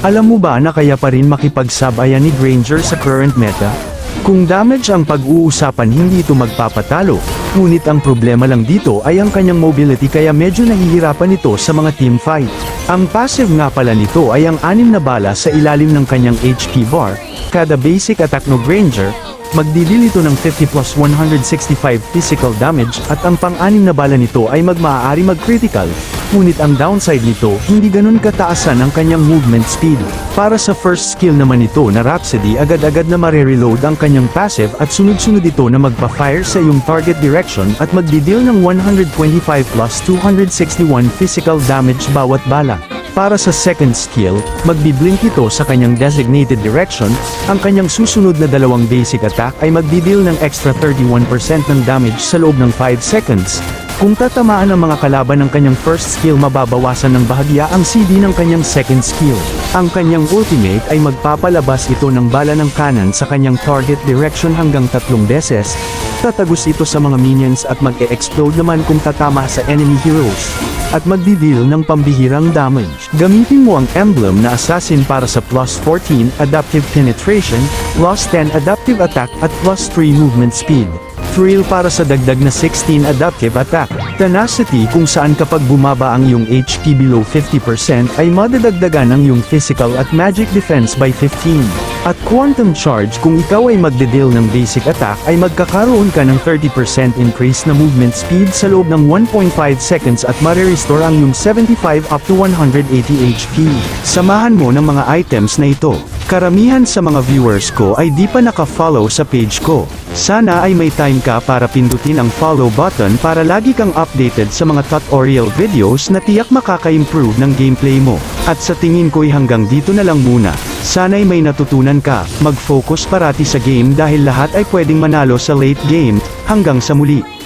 Alam mo ba na kaya pa rin makipagsabayan ni Granger sa current meta? Kung damage ang pag-uusapan hindi ito magpapatalo, ngunit ang problema lang dito ay ang kanyang mobility kaya medyo nahihirapan ito sa mga team fight. Ang passive nga pala nito ay ang anim na bala sa ilalim ng kanyang HP bar, kada basic attack no Granger, magdidil ito ng 50 plus 165 physical damage at ang pang-anim na bala nito ay magmaaari mag-critical, ngunit ang downside nito, hindi ganun kataasan ang kanyang movement speed. Para sa first skill naman nito na Rhapsody agad-agad na mare-reload ang kanyang passive at sunod-sunod ito na magpa-fire sa iyong target direction at magdidil ng 125 plus 261 physical damage bawat bala. Para sa second skill, magbiblink ito sa kanyang designated direction, ang kanyang susunod na dalawang basic attack ay magdidil ng extra 31% ng damage sa loob ng 5 seconds. Kung tatamaan ang mga kalaban ng kanyang first skill mababawasan ng bahagya ang CD ng kanyang second skill. Ang kanyang ultimate ay magpapalabas ito ng bala ng kanan sa kanyang target direction hanggang tatlong beses, tatagos ito sa mga minions at mag-e-explode naman kung tatama sa enemy heroes, at magdidil ng pambihirang damage. Gamitin mo ang emblem na assassin para sa plus 14 adaptive penetration, plus 10 adaptive attack at plus 3 movement speed. Thrill para sa dagdag na 16 adaptive attack. Tenacity kung saan kapag bumaba ang iyong HP below 50% ay madadagdagan ang iyong physical at magic defense by 15. At Quantum Charge kung ikaw ay magdedeal ng basic attack ay magkakaroon ka ng 30% increase na movement speed sa loob ng 1.5 seconds at mare-restore ang iyong 75 up to 180 HP. Samahan mo ng mga items na ito. Karamihan sa mga viewers ko ay di pa naka-follow sa page ko. Sana ay may time ka para pindutin ang follow button para lagi kang updated sa mga tutorial videos na tiyak makaka-improve ng gameplay mo. At sa tingin ko'y hanggang dito na lang muna. Sana'y may natutunan ka, mag-focus parati sa game dahil lahat ay pwedeng manalo sa late game, hanggang sa muli.